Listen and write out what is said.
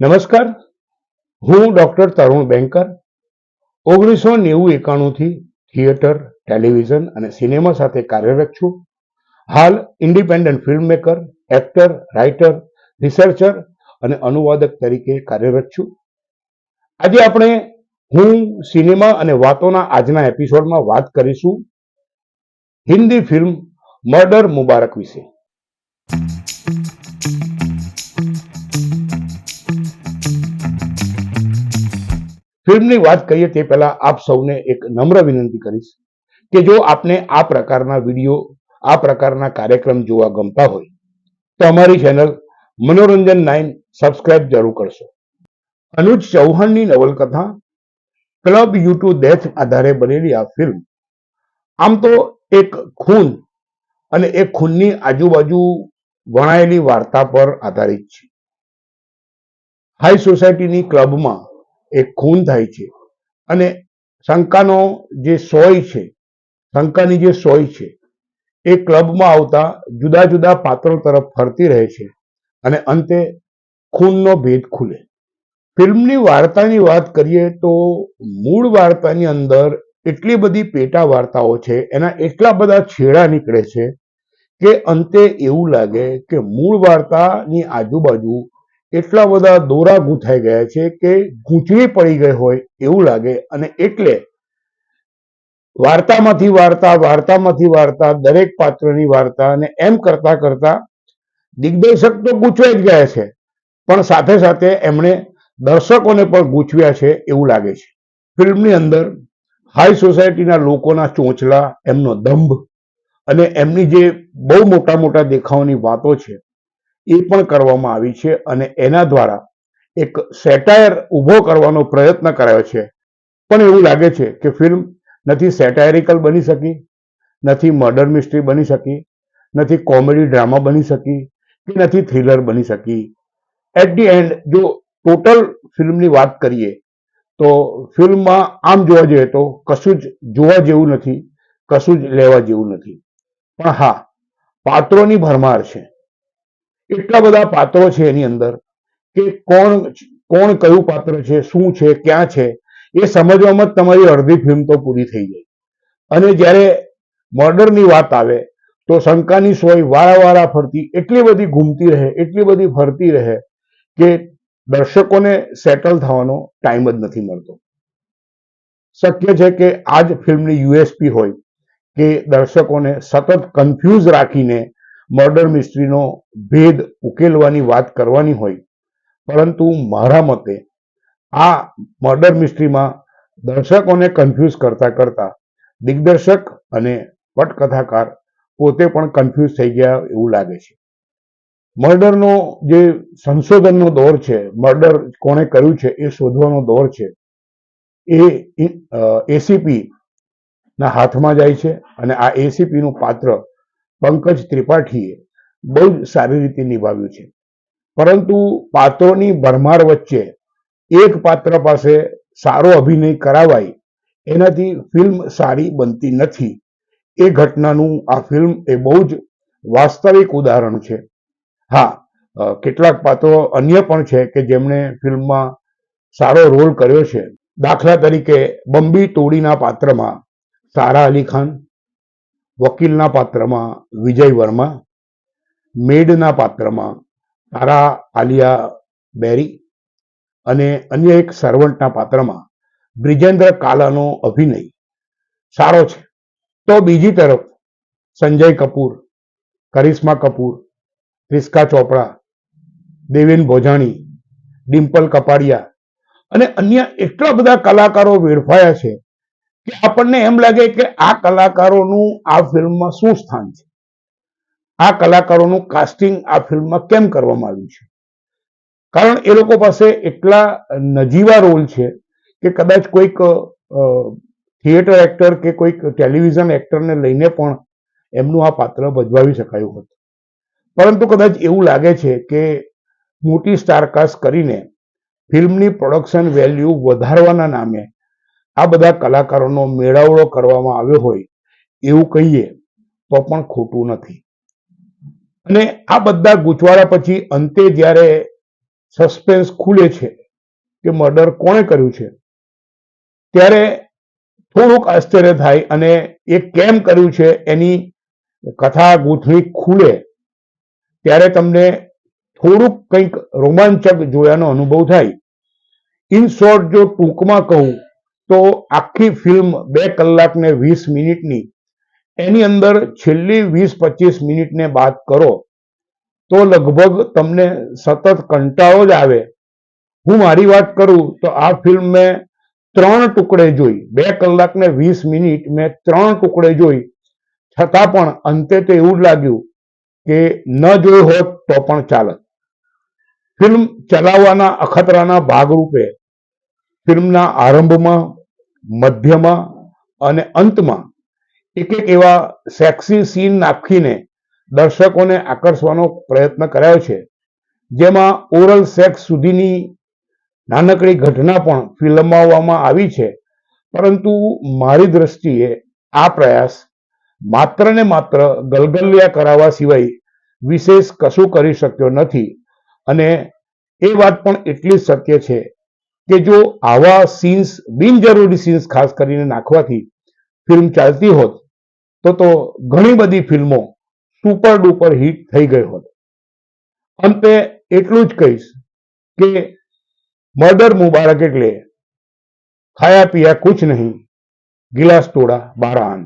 નમસ્કાર. હું ડૉક્ટર તરુણ બેંકર. ઓગણીસો નેવું એકાણુંથી થિયેટર, ટેલિવિઝન અને સિનેમા સાથે કાર્યરત છું. હાલ independent film maker actor, writer, researcher અને અનુવાદક તરીકે કાર્યરત છું. આજે આપણે હું, સિનેમા અને વાતોના આજના એપિસોડમાં વાત કરીશું હિન્દી ફિલ્મ મર્ડર મુબારક વિશે. ફિલ્મની વાત કરીએ તે પહેલા આપ સૌને એક નમ્ર વિનંતી કરીશ કે જો આપને આ પ્રકારના વીડિયો, આ પ્રકારના કાર્યક્રમ જોવા ગમતા હોય, તો અમારી ચેનલ મનોરંજન નાઇન સબસ્ક્રાઇબ જરૂર કરશો. અનુજ ચૌહાણની નવલકથા, ક્લબ યુ ટુ ડેથ આધારે બનેલી આ ફિલ્મ, આમ તો એક ખૂન અને એ ખૂનની આજુબાજુ વણાયેલી વાર્તા પર આધારિત છે. હાઈ સોસાયટીની ક્લબમાં એક ખૂન થાય છે. અને શંકાનો જે સોય છે, શંકાની જે સોય છે, એ ક્લબમાં આવતા જુદા જુદા પાત્રો તરફ ફરતી રહે છે અને અંતે ખૂનનો ભેદ ખુલે. ફિલ્મની વાર્તાની વાત કરીએ તો મૂળ વાર્તાની અંદર એટલી બધી પેટા વાર્તાઓ છે, એના એટલા બધા છેડા નીકળે છે કે અંતે એવું લાગે કે મૂળ વાર્તાની આજુબાજુ એટલા બધા દોરા ગૂંથાઈ ગયા છે કે ગૂંચવી પડી ગઈ હોય એવું લાગે અને એટલે વાર્તામાંથી વાર્તા વાર્તામાંથી વાર્તા, દરેક પાત્રની વાર્તા અને એમ કરતા કરતા દિગ્દર્શક તો ગૂંચવાઈ જ ગયા છે. પણ સાથે સાથે એમણે દર્શકોને પણ ગૂંચવ્યા છે એવું લાગે છે. ફિલ્મની અંદર હાઈ સોસાયટીના લોકોના ચોંચલા, એમનો દંભ અને એમની જે બહુ મોટા મોટા દેખાવની વાતો છે એ પણ કરવામાં આવી છે અને એના દ્વારા એક સેટાયર ઊભો કરવાનો પ્રયત્ન કરાયો છે. પણ એવું લાગે છે કે ફિલ્મ નથી સેટાયરિકલ બની શકી, નથી મર્ડર મિસ્ટ્રી બની શકી, નથી કોમેડી ડ્રામા બની શકી કે નથી થ્રિલર બની શકી. એટ ધી એન્ડ જો ટોટલ ફિલ્મની વાત કરીએ, તો ફિલ્મમાં આમ જોવા જઈએ તો કશું જ જોવા જેવું નથી, કશું જ લેવા જેવું નથી. પણ હા, પાત્રોની ભરમાર છે. એટલા બધા પાત્રો છે એની અંદર કે કોણ કોણ કયું પાત્ર છે, શું છે, ક્યાં છે, એ સમજવામાં જ તમારી અડધી ફિલ્મ તો પૂરી થઈ જાય અને જ્યારે મર્ડરની વાત આવે, તો શંકાની સોય વારા વારા ફરતી, એટલી બધી ઘૂમતી રહે, એટલી બધી ફરતી રહે, કે દર્શકોને સેટલ થવાનો ટાઈમ જ નથી મળતો. શક્ય છે કે આ જ ફિલ્મની યુએસપી હોય, કે દર્શકોને સતત કન્ફ્યુઝ રાખીને મર્ડર મિસ્ટ્રીનો ભેદ ઉકેલવાની વાત કરવાની હોય. પરંતુ મારા મતે આ મર્ડર મિસ્ટ્રીમાં દર્શકોને કન્ફ્યુઝ કરતા કરતા દિગ્દર્શક અને પટકથાકાર પોતે પણ કન્ફ્યુઝ થઈ ગયા એવું લાગે છે. મર્ડરનો જે સંશોધનનો દોર છે, મર્ડર કોણે કર્યું છે એ શોધવાનો દોર છે, એ એસીપી ના હાથમાં જાય છે અને આ એસીપી નું પાત્ર પંકજ ત્રિપાઠીએ બહુ જ સારી રીતે નિભાવ્યું છે. પરંતુ પાત્રોની ભરમાર વચ્ચે એક પાત્ર પાસે સારો અભિનય કરાવાય એનાથી ફિલ્મ સારી બનતી નથી. એ ઘટનાનું આ ફિલ્મ એ બહુ જ વાસ્તવિક ઉદાહરણ છે. હા કેટલાક પાત્રો અન્ય પણ છે કે જેમણે ફિલ્મમાં સારો રોલ કર્યો છે. દાખલા તરીકે બંબી તોડીના પાત્રમાં સારા અલી ખાન વકીલના પાત્રમાં વિજય વર્મા, મેડના પાત્રમાં તારા આલિયા બેરી અને અન્ય એક સર્વન્ટના પાત્રમાં બ્રિજેન્દ્ર કાલાનો અભિનય. સારો છે. તો બીજી તરફ સંજય કપૂર, કરિશ્મા કપૂર રિસ્કા ચોપડા, દેવેન ભોજાણી, ડિમ્પલ કપાડિયા અને અન્ય એટલા બધા કલાકારો વેડફાયા છે કે આપણને એમ લાગે કે આ કલાકારોનું આ ફિલ્મમાં શું સ્થાન છે? આ કલાકારોનું કાસ્ટિંગ આ ફિલ્મમાં કેમ કરવામાં આવ્યું છે? કારણ એ લોકો પાસે એટલા નજીવા રોલ છે કે કદાચ કોઈક થિયેટર એક્ટર કે કોઈક ટેલિવિઝન એક્ટરને લઈને પણ એમનું આ પાત્ર ભજવાવી શકાયું હતું. પરંતુ કદાચ એવું લાગે છે કે મોટી સ્ટારકાસ્ટ કરીને ફિલ્મની પ્રોડક્શન વેલ્યુ વધારવાના નામે આ બધા કલાકારોનો મેળાવડો કરવામાં આવ્યો હોય, એવું કહીએ તો પણ ખોટું નથી. અને આ બધા ગૂંચવાળા પછી અંતે જ્યારે સસ્પેન્સ ખુલે છે કે મર્ડર કોણે કર્યું છે, ત્યારે થોડુંક આશ્ચર્ય થાય અને એ કેમ કર્યું છે એની કથા ગૂંથણી ખુલે, ત્યારે તમને થોડુંક કંઈક રોમાંચક જોયાનો અનુભવ થાય. ઇન શોર્ટ જો ટૂંકમાં કહું તો આખી ફિલ્મ બે કલાક ને વીસ મિનિટની. એની અંદર છેલ્લી વીસ પચીસ મિનિટને બાદ કરો, તો લગભગ તમને સતત કંટાળો જ આવે. હું મારી વાત કરું તો આ ફિલ્મ મેં ત્રણ ટુકડે જોઈ. બે કલાક ને વીસ મિનિટ મેં ત્રણ ટુકડે જોઈ. છતાં પણ અંતે તો એવું લાગ્યું કે ન જોઈ હોત તો પણ ચાલત. ફિલ્મ ચલાવવાના અખતરાના ભાગરૂપે ફિલ્મના આરંભમાં, મધ્યમાં અને અંતમાં એક એક એવા સેક્સી સીન નાખીને દર્શકોને આકર્ષવાનો પ્રયત્ન કરાયો છે. જેમાં ઓરલ સેક્સ સુધીની નાનકડી ઘટના પણ ફિલ્માવવામાં આવી છે. પરંતુ મારી દ્રષ્ટિએ આ પ્રયાસ માત્ર ને માત્ર ગલગલિયા કરાવવા સિવાય વિશેષ કશું કરી શક્યો નથી. અને એ વાત પણ એટલી જ સત્ય છે કે જો આવા સીન્સ બિનજરૂરી સીન્સ ખાસ કરીને નાખવાથી ફિલ્મ ચાલતી હોત, તો તો ઘણી બધી ફિલ્મો સુપર ડુપર હિટ થઈ ગઈ હોત. અંતે એટલું જ કહીશ કે મર્ડર મુબારક એટલે ખાયા પીયા કુછ નહીં, ગિલાસ તોડા બારાન.